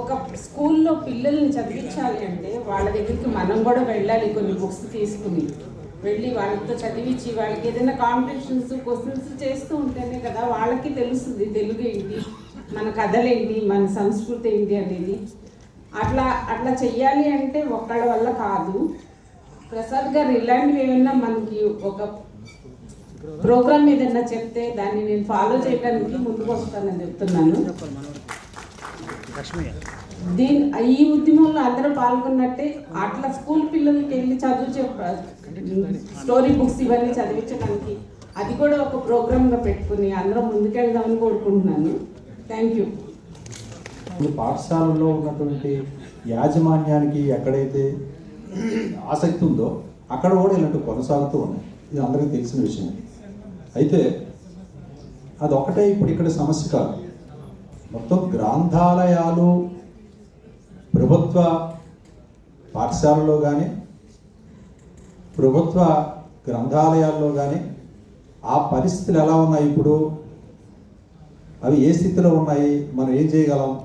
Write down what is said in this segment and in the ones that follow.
ఒక స్కూల్లో పిల్లల్ని చదివించాలి అంటే వాళ్ళ దగ్గరికి మనం కూడా వెళ్ళాలి కొన్ని బుక్స్ తీసుకుని. వెళ్ళి వాళ్ళతో చదివించి వాళ్ళకి ఏదైనా కాంపిటీషన్స్ క్వశ్చన్స్ చేస్తూ ఉంటేనే కదా వాళ్ళకి తెలుస్తుంది తెలుగు ఏంటి మన కథలేంటి మన సంస్కృతి ఏంటి అనేది. అట్లా అట్లా చెయ్యాలి అంటే ఒక్కళ్ళ వల్ల కాదు. ప్రసాద్ గారు ఇలాంటివి ఏమైనా మనకి ఒక ప్రోగ్రామ్ ఏదైనా చెప్తే దాన్ని నేను ఫాలో చేయడానికి ముందుకు వస్తానని చెప్తున్నాను. దీని ఈ ఉద్యమంలో అందరూ పాల్గొన్నట్టే అట్లా స్కూల్ పిల్లలకి వెళ్ళి చదువు చెప్ప స్టోరీ బుక్స్ ఇవన్నీ చదివించడానికి అది కూడా ఒక ప్రోగ్రామ్గా పెట్టుకుని అందరం ముందుకెళ్దామని కోరుకుంటున్నాను. Thank you. ఇప్పుడు పాఠశాలలో ఉన్నటువంటి యాజమాన్యానికి ఎక్కడైతే ఆసక్తి ఉందో అక్కడ కూడా ఇలాంటి కొనసాగుతూ ఉన్నాయి. ఇది అందరికీ తెలిసిన విషయం అయితే అది ఒకటే ఇప్పుడు ఇక్కడ సమస్య కాదు. మొత్తం గ్రంథాలయాలు ప్రభుత్వ పాఠశాలలో కానీ ప్రభుత్వ గ్రంథాలయాల్లో కానీ ఆ పరిస్థితులు ఎలా ఉన్నాయి ఇప్పుడు? అవి ఏ స్థితిలో ఉన్నాయి? మనం ఏం చేయగలం?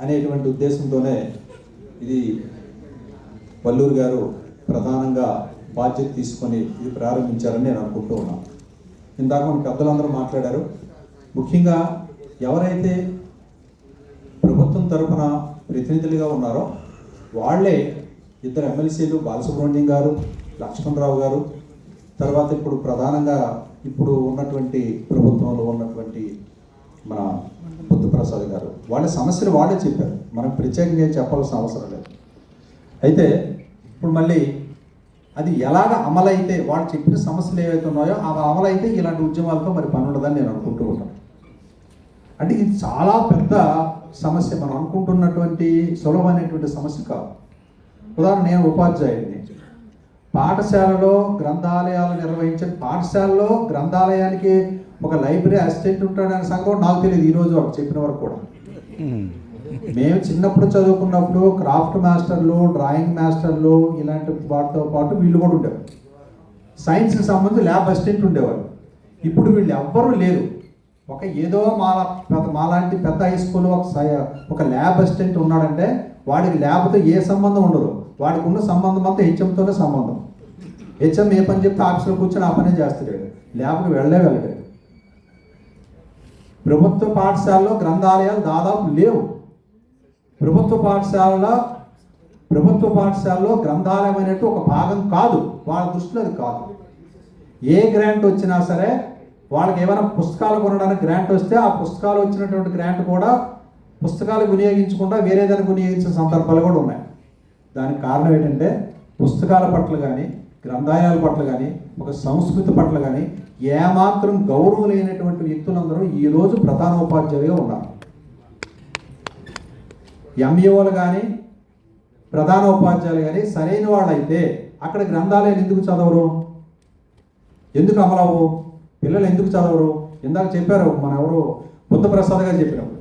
అనేటువంటి ఉద్దేశంతోనే ఇది పల్లూరు గారు ప్రధానంగా బాధ్యత తీసుకొని ఇది ప్రారంభించారని నేను అనుకుంటూ ఉన్నాను. ఇందాక మన పెద్దలందరూ మాట్లాడారు. ముఖ్యంగా ఎవరైతే ప్రభుత్వం తరఫున ప్రతినిధులుగా ఉన్నారో వాళ్ళే ఇద్దరు ఎమ్మెల్సీలు బాలసుబ్రహ్మణ్యం గారు లక్ష్మణరావు గారు తర్వాత ఇప్పుడు ప్రధానంగా ఇప్పుడు ఉన్నటువంటి ప్రభుత్వంలో ఉన్నటువంటి మన బుద్ధప్రసాద్ గారు. వాళ్ళ సమస్యలు వాళ్ళే చెప్పారు. మనం ప్రత్యేకంగా చెప్పాల్సిన అవసరం లేదు. అయితే ఇప్పుడు మళ్ళీ అది ఎలాగ అమలైతే వాళ్ళు చెప్పిన సమస్యలు ఏవైతే ఉన్నాయో అవి అమలైతే ఇలాంటి ఉద్యమాలతో మరి పని ఉండదని నేను అనుకుంటూ ఉంటాను అంటే ఇది చాలా పెద్ద సమస్య. మనం అనుకుంటున్నటువంటి సులభమైనటువంటి సమస్య కాదు. ఉదాహరణ నేను ఉపాధ్యాయుడిని. పాఠశాలలో గ్రంథాలయాలు నిర్వహించే పాఠశాలలో గ్రంథాలయానికి ఒక లైబ్రరీ అసిస్టెంట్ ఉంటాడనే సంగతి నాకు తెలియదు. ఈరోజు రోజు చెప్పిన వరకు కూడా. మేము చిన్నప్పుడు చదువుకున్నప్పుడు క్రాఫ్ట్ మాస్టర్లు డ్రాయింగ్ మాస్టర్లు ఇలాంటి వాటితో పాటు వీళ్ళు కూడా ఉండేవారు. సైన్స్కి సంబంధించి ల్యాబ్ అసిస్టెంట్ ఉండేవారు. ఇప్పుడు వీళ్ళు ఎవ్వరూ లేరు. ఒక ఏదో మాల పెద్ద మాలాంటి పెద్ద హై స్కూల్ ఒక సై- ఒక ల్యాబ్ అసిస్టెంట్ ఉన్నాడంటే వాడికి ల్యాబ్తో ఏ సంబంధం ఉండదు. వాడికి ఉన్న సంబంధం అంతా హెచ్ఎంతోనే సంబంధం. హెచ్ఎం ఏ పని చెప్తే ఆఫీసులో కూర్చొని ఆ పనే చేస్తాడు. ల్యాబ్కి వెళ్ళే వెళ్ళాడు. ప్రభుత్వ పాఠశాలలో గ్రంథాలయాలు దాదాపు లేవు. ప్రభుత్వ పాఠశాలలో ప్రభుత్వ పాఠశాలలో గ్రంథాలయం అనేట్టు ఒక భాగం కాదు. వాళ్ళ దృష్టిలో అది కాదు. ఏ గ్రాంట్ వచ్చినా సరే వాళ్ళకి ఏమైనా పుస్తకాలు కొనడానికి గ్రాంట్ వస్తే ఆ పుస్తకాలు వచ్చినటువంటి గ్రాంట్ కూడా పుస్తకాలు వినియోగించకుండా వేరే దాన్ని వినియోగించిన సందర్భాలు కూడా ఉన్నాయి. దానికి కారణం ఏంటంటే పుస్తకాల పట్ల కానీ గ్రంథాలయాల పట్ల కానీ ఒక సంస్కృతి పట్ల కానీ ఏమాత్రం గౌరవం లేనటువంటి వ్యక్తులందరూ ఈరోజు ప్రధాన ఉపాధ్యాయులుగా ఉన్నారు. ఎంఈఓలు కానీ ప్రధాన ఉపాధ్యాయులు కానీ సరైన వాళ్ళైతే అక్కడ గ్రంథాలయాలు ఎందుకు చదవరు? ఎందుకు అమలవు పిల్లలు ఎందుకు చదవరు? ఇందాక చెప్పారు మన ఎవరు బుద్ధప్రసాద్ గారు చెప్పినప్పుడు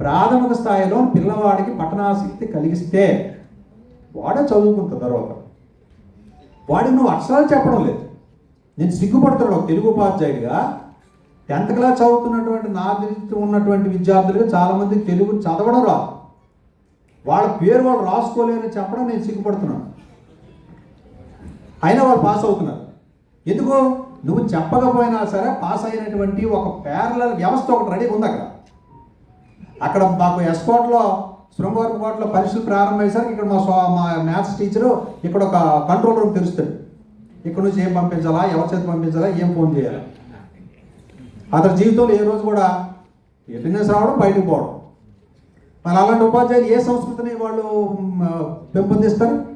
ప్రాథమిక స్థాయిలో పిల్లవాడికి పట్టణాసక్తి కలిగిస్తే వాడే చదువుకుంటుంది తర్వాత. వాడికి నువ్వు అక్షరాలు చెప్పడం లేదు. నేను సిగ్గుపడుతున్నాడు ఒక తెలుగు ఉపాధ్యాయుడిగా. టెన్త్ క్లాస్ చదువుతున్నటువంటి నా దృష్టి ఉన్నటువంటి విద్యార్థులుగా చాలామంది తెలుగు చదవడం రాదు. వాళ్ళ పేరు వాళ్ళు రాసుకోలేరని చెప్పడం నేను సిగ్గుపడుతున్నాను. అయినా వాళ్ళు పాస్ అవుతున్నారు. ఎందుకు? నువ్వు చెప్పకపోయినా సరే పాస్ అయినటువంటి ఒక ప్యారల వ్యవస్థ ఒకటి రెడీ ఉంది అక్కడ. అక్కడ మాకు ఎస్కోట్లో శృంగవరం కోట్లో పరీక్షలు ప్రారంభమయ్యేసరికి ఇక్కడ మా స్వా- మా మ్యాథ్స్ టీచరు ఇక్కడ ఒక కంట్రోల్ రూమ్ తెలుస్తుంది ఇక్కడ నుంచి ఏం పంపించాలా ఎవరి చేతి పంపించాలా ఏం ఫోన్ చేయాలి. అతని జీవితంలో ఏ రోజు కూడా అటెండెన్స్ రావడం బయటకు పోవడం. మరి అలాంటి ఉపాధ్యాయులు ఏ సంస్కృతిని వాళ్ళు పెంపొందిస్తారు?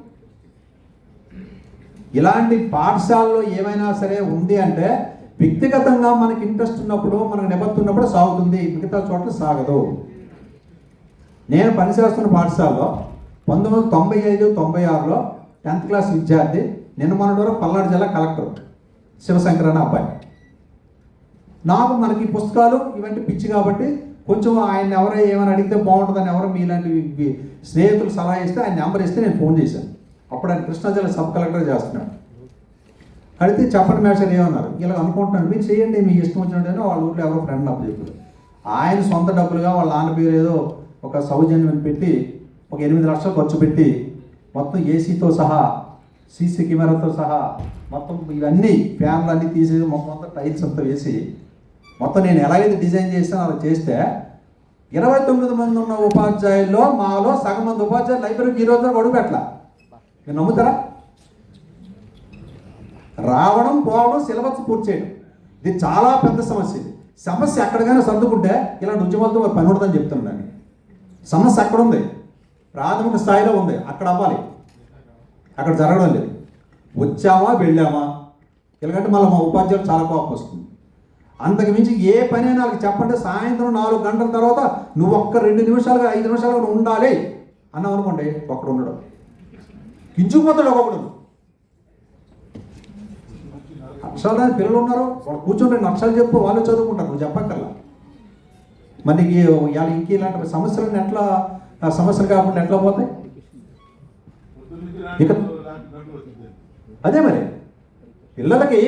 ఇలాంటి పాఠశాలలో ఏమైనా సరే ఉంది అంటే వ్యక్తిగతంగా మనకి ఇంట్రెస్ట్ ఉన్నప్పుడు మనకు నిబద్ధత ఉన్నప్పుడు సాగుతుంది. మిగతా చోట్ల సాగదు. నేను పనిచేస్తున్న పాఠశాలలో పంతొమ్మిది వందల తొంభై ఐదు తొంభై ఆరులో టెన్త్ క్లాస్ విద్యార్థి నిన్న మొన్నటి వరకు పల్నాడు జిల్లా కలెక్టర్ శివశంకర్ అనే అబ్బాయి. నాకు మనకి ఈ పుస్తకాలు ఇవన్నీ పిచ్చి కాబట్టి కొంచెం ఆయన ఎవరో ఏమైనా అడిగితే బాగుంటుందని ఎవరో మీలాంటి వి- స్నేహితులు సలహా ఇస్తే ఆయన నెంబర్ ఇస్తే నేను ఫోన్ చేశాను. అప్పుడు ఆయన కృష్ణా జిల్లా సబ్ కలెక్టర్ చేస్తున్నాడు. అడిగితే చెప్పండి మేషాలు ఏమన్నారు? ఇలా అనుకుంటున్నాను మీరు చేయండి మీ ఇష్టం వచ్చినట్టు వాళ్ళ ఊళ్ళో ఎవరో ఫ్రెండ్ అప్ చెప్పారు ఆయన సొంత డబ్బులుగా వాళ్ళ నాన్న పేరు ఏదో ఒక సౌజన్యం పెట్టి ఒక ఎనిమిది లక్షలు ఖర్చు పెట్టి మొత్తం ఏసీతో సహా సీసీ కెమెరాతో సహా మొత్తం ఇవన్నీ ఫ్యాన్లు అన్నీ తీసేసి మొత్తం అంతా టైల్స్ అంతా వేసి మొత్తం నేను ఎలాగైతే డిజైన్ చేసానో అలా చేస్తే ఇరవై తొమ్మిది మంది ఉన్న ఉపాధ్యాయుల్లో మాలో సగం మంది ఉపాధ్యాయులు లైబ్రరీకి ఈ రోజు వరకు మీరు నమ్ముతారా? రావడం పోవడం సిలబస్ పూర్తి చేయడం. ఇది చాలా పెద్ద సమస్య ఇది. సమస్య ఎక్కడికైనా సర్దుకుంటే ఇలాంటి ఉద్యమాలతో పని ఉండదని చెప్తున్నాను సమస్య అక్కడ ఉంది. ప్రాథమిక స్థాయిలో ఉంది. అక్కడ అవ్వాలి. అక్కడ జరగడం లేదు. వచ్చామా వెళ్ళామా? ఎందుకంటే మళ్ళీ మా ఉపాధ్యాయులు చాలా కోపం వస్తుంది. అంతకు మించి ఏ పని అయినా వాళ్ళకి చెప్పండి సాయంత్రం నాలుగు గంటల తర్వాత నువ్వు ఒక్క రెండు నిమిషాలుగా ఐదు నిమిషాలుగా ఉండాలి అన్నాం అనుకోండి ఒక్కడు ఉండడం. కించుకుపోతాడు ఒకప్పుడు అక్షరాలు పిల్లలు ఉన్నారు? వాళ్ళు కూర్చొని అక్షరాలు చెప్పు వాళ్ళు చదువుకుంటారు నువ్వు చెప్పక్కర్లా. మనకి ఇవాళ ఇంక ఇలాంటి సమస్యలను ఎట్లా సమస్యలు కాకుండా ఎట్లా పోతాయి? ఇక అదే మరి. పిల్లలకి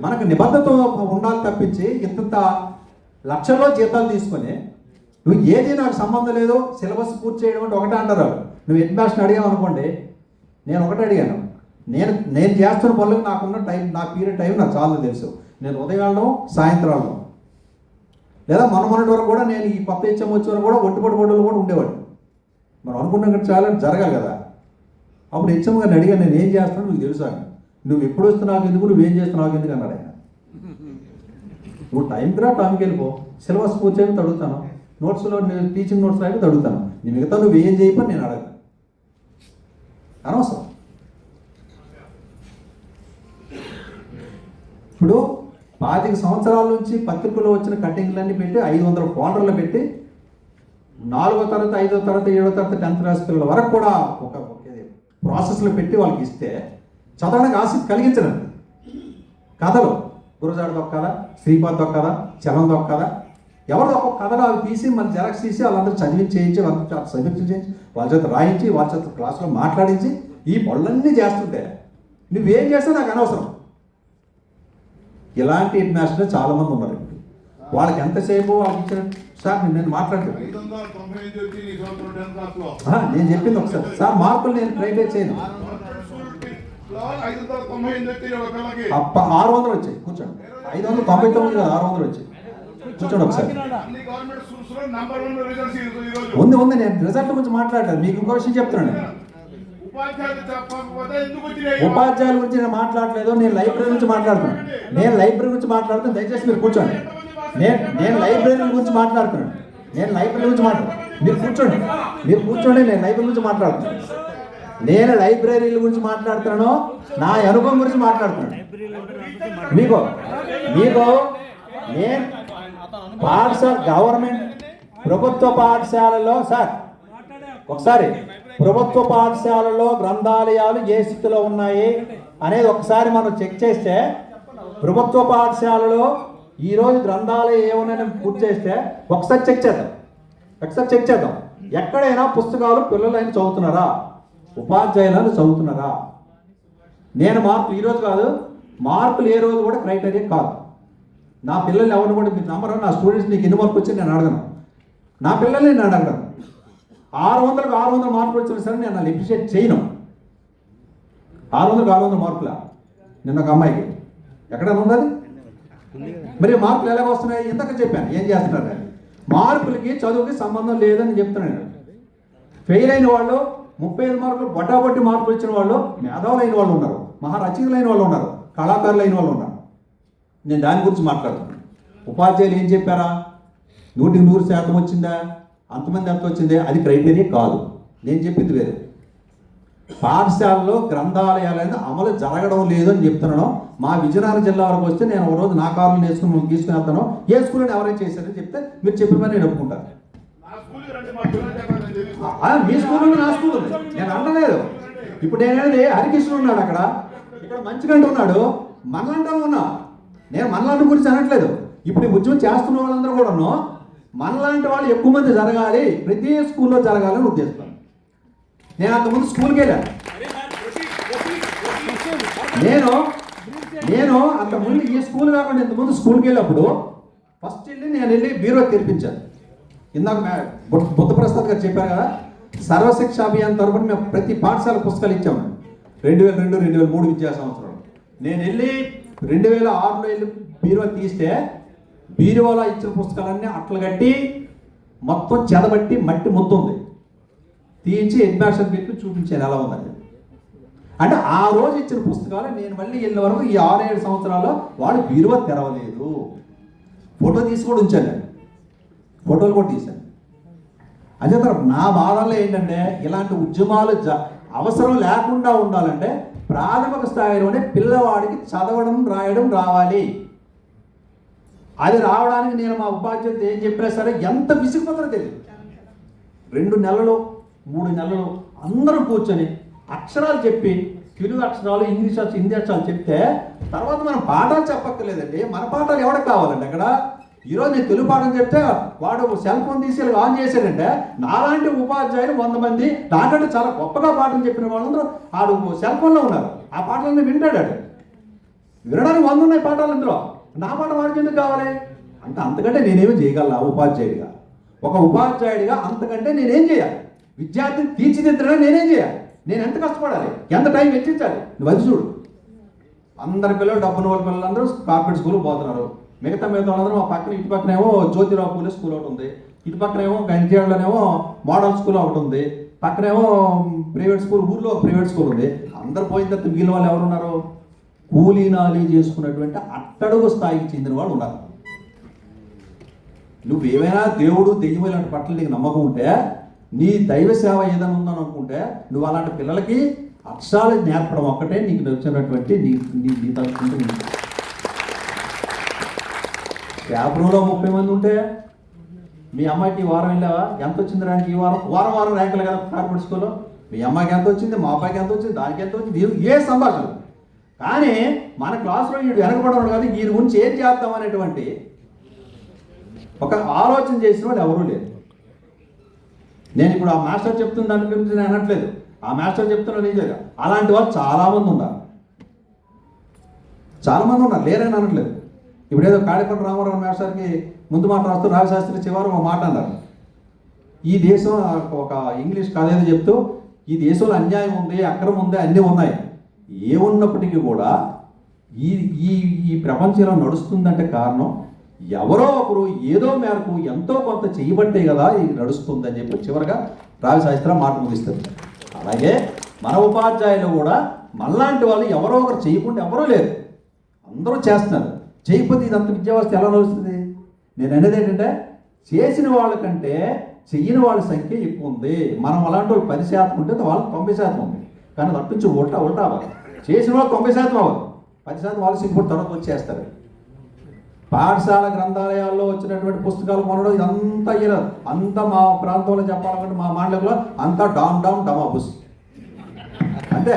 మనకు నిబద్ధత ఉండాలి తప్పించి ఇంత లక్షల్లో జీతాలు తీసుకొని నువ్వు ఏది నాకు సంబంధం లేదు సిలబస్ పూర్తి చేయడం అంటే ఒకటే అంటారు నువ్వు హెడ్ మాస్టర్ని అడిగావు అనుకోండి నేను ఒకటే అడిగాను. నేను నేను చేస్తున్న పనులకు నాకున్న టైం నా పీరియడ్ టైం నాకు చాలా తెలుసు. నేను ఉదయం వెళ్ళడం లేదా మన మొన్నటి వరకు కూడా నేను ఈ పప్పు ఇచ్చం వచ్చే వరకు కూడా ఒంటిపడి బొడ్డలు కూడా ఉండేవాడు మనం అనుకున్నాం కదా చాలా జరగాలి కదా. అప్పుడు హెచ్ఎం గారిని అడిగాను నేను ఏం చేస్తాను నీకు తెలుసా నువ్వు ఎప్పుడు వస్తున్నావు ఎందుకు నువ్వేం చేస్తున్నావు ఎందుకు అన్నాడు ఆయన. నువ్వు టైంకి రా టైంకి వెళ్ళిపో. సిలబస్ పూర్తి తడుగుతాను. నోట్స్లో నేను టీచింగ్ నోట్స్ అయిపోతే తడుగుతాను. నీ మిగతా నువ్వు ఏం చేయపని నేను అడగను. అనవసరం. ఇప్పుడు పాతిక సంవత్సరాల నుంచి పత్రికలో వచ్చిన కటింగ్లన్నీ పెట్టి ఐదు వందల ఫోల్డర్లు పెట్టి నాలుగో తరగతి ఐదో తరగతి ఏడో తరగతి టెన్త్ క్లాస్ పిల్లల వరకు కూడా ఒక ప్రాసెస్లో పెట్టి వాళ్ళకి ఇస్తే చదవడానికి ఆసక్తి కలిగించడండి కథలు. గురజాడ దొక్కదా శ్రీపాద్ దొక్కదా చలం దొక్కదా ఎవరిదో ఒక కథలు అవి తీసి మళ్ళీ జెరాక్స్ తీసి వాళ్ళందరూ చదివించి చేయించి వాళ్ళందరూ సమీక్ష చేయించి వాళ్ళ చేత రాయించి వాళ్ళ చేత క్లాసులో మాట్లాడించి ఈ పనులన్నీ చేస్తుంటే నువ్వేం చేస్తే నాకు అనవసరం. ఇలాంటి హెడ్ మాస్టర్లు చాలా మంది ఉన్నారు ఇప్పుడు వాళ్ళకి ఎంతసేపు వాళ్ళకి ఇచ్చిన సార్ నేను- నేను మాట్లాడుతాను ఐదు వందల తొంభై ఐదు వచ్చి ఈ సంవత్సరం టెన్త్ క్లాస్లో. నేను చెప్పింది ఒకసారి సార్ మార్కులు నేను ప్రైవేట్ చేయను. అప్ప ఆరు వందలు వచ్చాయి. కూర్చోండి. ఐదు వందల తొంభై తొమ్మిది కాదు ఆరు వందలు వచ్చాయి. కూర్చోండి ఒకసారి. ఉంది ఉంది. నేను రిజల్ట్ గురించి మాట్లాడలేదు. మీకు ఇంకో విషయం చెప్తున్నాను. నేను. ఉపాధ్యాయులు గురించి నేను మాట్లాడలేదు. నేను లైబ్రరీ గురించి మాట్లాడుతున్నాను. నేను లైబ్రరీ గురించి మాట్లాడుతున్నాను. దయచేసి మీరు కూర్చోండి. నేను నేను లైబ్రరీ గురించి మాట్లాడుతున్నాను. నేను లైబ్రరీ గురించి మాట్లాడు మీరు కూర్చోండి. మీరు కూర్చోండి. నేను లైబ్రరీ గురించి మాట్లాడుతున్నాను. నేను లైబ్రరీల గురించి మాట్లాడుతున్నాను. నా అనుభవం గురించి మాట్లాడుతున్నాను. మీకు మీకు నేను పాఠశాల గవర్నమెంట్ ప్రభుత్వ పాఠశాలలో సార్ ఒకసారి ప్రభుత్వ పాఠశాలలో గ్రంథాలయాలు ఏ స్థితిలో ఉన్నాయి అనేది ఒకసారి మనం చెక్ చేస్తే ప్రభుత్వ పాఠశాలలో ఈరోజు గ్రంథాలయం ఏమన్నా పూర్తి చేస్తే ఒకసారి చెక్ చేద్దాం. ఒకసారి చెక్ చేద్దాం. ఎక్కడైనా పుస్తకాలు పిల్లలైనా చదువుతున్నారా? ఉపాధ్యాయులను చదువుతున్నారా? నేను మార్కులు ఈరోజు కాదు మార్కులు ఏ రోజు కూడా క్రైటీరియా కాదు. నా పిల్లల్ని ఎవరిని కూడా మీరు నమ్మరు? నా స్టూడెంట్స్ నీకు ఎన్ని మార్కులు వచ్చి నేను అడగను. నా పిల్లల్ని నేను అడగను. ఆరు వందలకు ఆరు వందల మార్కులు వచ్చిన సరే నేను వాళ్ళు ఎప్రిషియేట్ చేయను. ఆరు వందలకు ఆరు వందల మార్కుల? నిన్న ఒక అమ్మాయికి. ఎక్కడైనా ఉన్నది మరి మార్కులు ఎలాగ వస్తున్నాయి? ఇందాక చెప్పాను. ఏం చేస్తున్నారు? మార్కులకి చదువుకి సంబంధం లేదని చెప్తున్నాను ఫెయిల్ అయిన వాళ్ళు ముప్పై ఐదు మార్కులు బొట్టాబొట్టి మార్కులు వచ్చిన వాళ్ళు మేధావులైన వాళ్ళు ఉన్నారు. మహారచయితలైన వాళ్ళు ఉన్నారు. కళాకారులైన వాళ్ళు ఉన్నారు. నేను దాని గురించి మాట్లాడుతున్నాను ఉపాధ్యాయులు ఏం చెప్పారా? నూటికి నూరు శాతం వచ్చిందా? అంతమంది ఎంత వచ్చిందే? అది క్రైటీరియా కాదు. నేను చెప్పింది వేరే. పాఠశాలలో గ్రంథాలయాలు అనేది అమలు జరగడం లేదు అని చెప్తున్నాను. మా విజయనగరం జిల్లా వరకు వస్తే నేను ఒక రోజు నా కారులు నేర్చుకుని తీసుకుని వెళ్తాను. ఏ స్కూల్లో ఎవరైనా చేశారని చెప్తే మీరు చెప్పిన పని నేను ఒప్పుకుంటాను నా నేను మీ స్కూల్ నా స్కూల్ నేను అనలేదు. ఇప్పుడు నేనేది? హరికృష్ణ ఉన్నాడు అక్కడ. ఇక్కడ మంచిగంట ఉన్నాడు. మనలంటే ఉన్నా. నేను మనలాంటి గురించి అనట్లేదు. ఇప్పుడు ఈ ఉద్యమం చేస్తున్న వాళ్ళందరూ కూడాను మనలాంటి వాళ్ళు ఎక్కువ మంది జరగాలి ప్రతి స్కూల్లో జరగాలని ఉద్దేశిస్తాను నేను అంతకుముందు స్కూల్కి వెళ్ళాను. నేను నేను అంతకుముందు ఈ స్కూల్ కాకుండా ఇంతకుముందు స్కూల్కి వెళ్ళినప్పుడు ఫస్ట్ వెళ్ళి నేను వెళ్ళి బీరో తెరిపించాను. ఇందాక బుద్ధ ప్రసాద్ గారు చెప్పారు కదా సర్వశిక్ష అభియాన్ తరపున మేము ప్రతి పాఠశాల పుస్తకాలు ఇచ్చాము. రెండు వేల రెండు రెండు వేల మూడు విద్యా సంవత్సరం. నేను వెళ్ళి రెండు వేల ఆరులో వెళ్ళి బీరువా తీస్తే బీరువాలో ఇచ్చిన పుస్తకాలన్నీ అట్లు కట్టి మొత్తం చెదబట్టి మట్టి ముద్ద ఉంది. తీయించి హెడ్ పెట్టి చూపించాను ఎలా ఉందని అంటే ఆ రోజు ఇచ్చిన పుస్తకాలు నేను మళ్ళీ వెళ్ళిన వరకు ఈ ఆరు ఏడు సంవత్సరాలు వాడు బీరువా తెరవలేదు. ఫోటో తీసి కూడా ఉంచాను నేను. ఫోటోలు కూడా తీశాను. అదే తర్వాత నా బాధల్లో ఏంటంటే ఇలాంటి ఉద్యమాలు అవసరం లేకుండా ఉండాలంటే ప్రాథమిక స్థాయిలోనే పిల్లవాడికి చదవడం రాయడం రావాలి. అది రావడానికి నేను మా ఉపాధ్యాయులు ఏం చెప్పినా సరే ఎంత విసిగిపోతారో తెలియదు రెండు నెలలు మూడు నెలలు అందరూ కూర్చొని అక్షరాలు చెప్పి తెలుగు అక్షరాలు ఇంగ్లీష్ అక్షరాలు హిందీ అక్షరాలు చెప్తే తర్వాత మనం పాఠాలు చెప్పక్కర్లేదండి. మన పాఠాలు ఎవరికి కావాలండి అక్కడ? ఈరోజు నేను తెలుగు పాఠం చెప్తే వాడు సెల్ ఫోన్ తీసి ఆన్ చేశాడంటే నాలాంటి ఉపాధ్యాయులు వంద మంది నాకంటే చాలా గొప్పగా పాఠం చెప్పిన వాళ్ళందరూ ఆడు సెల్ ఫోన్లో ఉన్నారు. ఆ పాటలన్నీ వింటాడు ఆడు. వినడానికి వంద ఉన్నాయి పాఠాలు అందులో నా పాట వాడికి ఎందుకు కావాలి? అంటే అంతకంటే నేనేమి చేయగల ఉపాధ్యాయుడిగా? ఒక ఉపాధ్యాయుడిగా అంతకంటే నేనేం చేయాలి? విద్యార్థిని తీర్చిదిద్దడం నేనేం చేయాలి? నేను ఎంత కష్టపడాలి? ఎంత టైం వెచ్చించాలి? నువ్వు అది చూడు. అందరి పిల్లలు డబ్బున వాళ్ళ పిల్లలందరూ కార్పొరేట్ స్కూల్ పోతున్నారు. మిగతా మిగతా వాళ్ళందరూ మా పక్కన ఇటు పక్కనేమో జ్యోతిరావు పూలే స్కూల్ ఒకటి ఉంది. ఇటు పక్కనేమో గంజాడలోనేమో మోడల్ స్కూల్ ఒకటి ఉంది. పక్కనేమో ప్రైవేట్ స్కూల్ ఊర్లో ఒక ప్రైవేట్ స్కూల్ ఉంది. అందరు పోయిన తర్వాత మిగిలిన వాళ్ళు ఎవరున్నారు కూలీనాలి చేసుకున్నటువంటి అట్టడుగు స్థాయికి చెందిన వాళ్ళు ఉన్నారు. నువ్వు ఏమైనా దేవుడు దెయ్యం ఇలాంటి పట్ల నీకు నమ్మకం ఉంటే నీ దైవ సేవ ఏదైనా ఉందని అనుకుంటే నువ్వు అలాంటి పిల్లలకి అక్షరాలు నేర్పడం ఒక్కటే నీకు నచ్చినటువంటి నీ నీ నీ తలుచుకుంటే రూలో ముప్పై మంది ఉంటే మీ అమ్మాయికి ఈ వారం వెళ్ళావా? ఎంత వచ్చింది ర్యాంక్ ఈ వారం? వారం వారం ర్యాంకులు కదా కార్పొరేట్ స్కూల్లో మీ అమ్మాయికి ఎంత వచ్చింది? మా అబ్బాయికి ఎంత వచ్చింది? దానికి ఎంత వచ్చింది? ఏ సంభాషణ కానీ మన క్లాస్లో వీడు వెనకబడడం కాదు వీరి గురించి ఏం చేద్దాం అనేటువంటి ఒక ఆలోచన చేసిన వాళ్ళు ఎవరూ లేరు. నేను ఇప్పుడు ఆ మాస్టర్ చెప్తున్న దాని గురించి నేను అనట్లేదు. ఆ మాస్టర్ చెప్తున్నా నిజంగా. అలాంటి వాళ్ళు చాలామంది ఉన్నారు. చాలామంది ఉన్నారు. లేరని అనట్లేదు. ఇప్పుడు ఏదో కాళేపల్లి రామారావు మాస్టర్కి ముందు మాట రాస్తూ రాజశాస్త్రి చివరి ఒక మాట అన్నారు. ఈ దేశం ఒక ఇంగ్లీష్ కథ ఏదో చెప్తూ ఈ దేశంలో అన్యాయం ఉంది అక్రమం ఉంది అన్నీ ఉన్నాయి. ఏమున్నప్పటికీ కూడా ఈ ఈ ఈ ప్రపంచంలో నడుస్తుందంటే కారణం ఎవరో ఒకరు ఏదో మేరకు ఎంతో కొంత చేయబట్టే కదా ఇది నడుస్తుందని చెప్పి చివరిగా రావి శాస్త్ర మాట ముగిస్తుంది అలాగే మన ఉపాధ్యాయులు కూడా మనలాంటి వాళ్ళు ఎవరో ఒకరు చేయకుండా ఎవరూ లేరు. అందరూ చేస్తున్నారు. చేయకపోతే ఇదంత విద్యావస్థ ఎలా నడుస్తుంది? నేను అనేది ఏంటంటే చేసిన వాళ్ళకంటే చెయ్యని వాళ్ళ సంఖ్య ఎక్కువ ఉంది. మనం అలాంటి వాళ్ళు పది శాతం ఉంటే వాళ్ళకి తొంభై శాతం ఉంది. కానీ అటు ఉల్టా ఉల్టా అవ్వాలి చేసిన వాళ్ళు తొంభై శాతం అవ్వదు. పది శాతం వాళ్ళు సిగ్గుపడి తర్వాత వచ్చేస్తారు. పాఠశాల గ్రంథాలయాల్లో వచ్చినటువంటి పుస్తకాలు కొనడం ఇదంతా ఈయన అంతా మా ప్రాంతంలో చెప్పాలంటే మా మాండలంలో అంతా డామ్ డామ్ డమాబుస్ అంతే.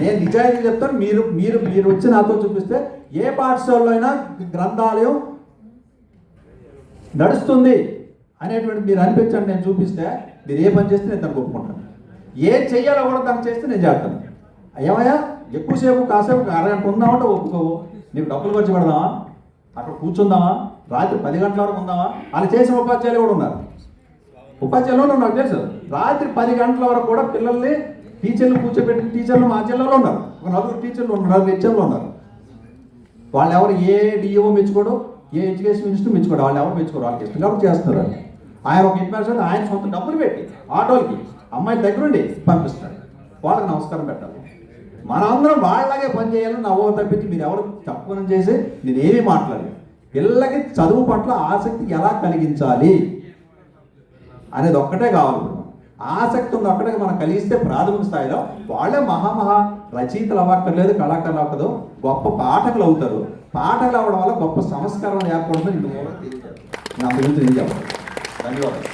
నేను నిజాయితీ చెప్తాను మీరు మీరు మీరు వచ్చి నాతో చూపిస్తే ఏ పాఠశాలలో అయినా గ్రంథాలయం నడుస్తుంది అనేటువంటి మీరు అనిపించండి నేను చూపిస్తే మీరు ఏ పని చేస్తే నేను తను ఒప్పుకుంటాను. ఏం చెయ్యాలో కూడా దాన్ని చేస్తే నేను చేస్తాను. ఏమయ్యా ఎక్కువసేపు కాసేపు అరగంట ఉందామంటే ఒప్పుకోవు నీకు డబ్బులు ఖర్చు పెడదామా? అక్కడ కూర్చుందామా? రాత్రి పది గంటల వరకు ఉందామా? అలా చేసిన ఉపాధ్యాయులు కూడా ఉన్నారు? ఉపాధ్యాయులు ఉన్నారు? నాకు తెలుసు. రాత్రి పది గంటల వరకు కూడా పిల్లల్ని టీచర్లు కూర్చోబెట్టిన టీచర్లు మా జిల్లాలో ఉన్నారు. ఒక నలుగురు టీచర్లు ఉన్నారు నలుగురు హెచ్ఎంలు ఉన్నారు. వాళ్ళు ఎవరు ఏ డిఓ మెచ్చుకోడు ఏ ఎడ్యుకేషన్ మినిస్టర్ మెచ్చుకోడు వాళ్ళు ఎవరు మెచ్చుకోరు వాళ్ళకి ఇష్టం కాబట్టి చేస్తున్నారు ఆయన ఒక ఇన్ఫర్మేషన్ ఆయన సొంత డబ్బులు పెట్టి ఆటోలకి అమ్మాయిల దగ్గరుండి పంపిస్తాడు వాళ్ళకి నమస్కారం పెట్టాలి. మనందరం వాళ్ళలాగే పని చేయాలని నవ్వు తప్పించి మీరు ఎవరు తక్కువ చేసి నేనేమీ మాట్లాడలేదు. పిల్లలకి చదువు పట్ల ఆసక్తి ఎలా కలిగించాలి అనేది ఒక్కటే కావాలి. ఇప్పుడు. ఆసక్తి ఉంది. అక్కడ మనం కలిగిస్తే ప్రాథమిక స్థాయిలో వాళ్ళే మహామహా రచయితలు అవ్వక్కర్లేదు కళాకారులు అవ్వదు గొప్ప పాఠకులు అవుతారు. పాఠకులు అవ్వడం వల్ల గొప్ప సంస్కారం ఏర్పడుతుంది ఇంత మూలం తెలియదు నా గురించి నేను చెప్పాలి ధన్యవాదాలు.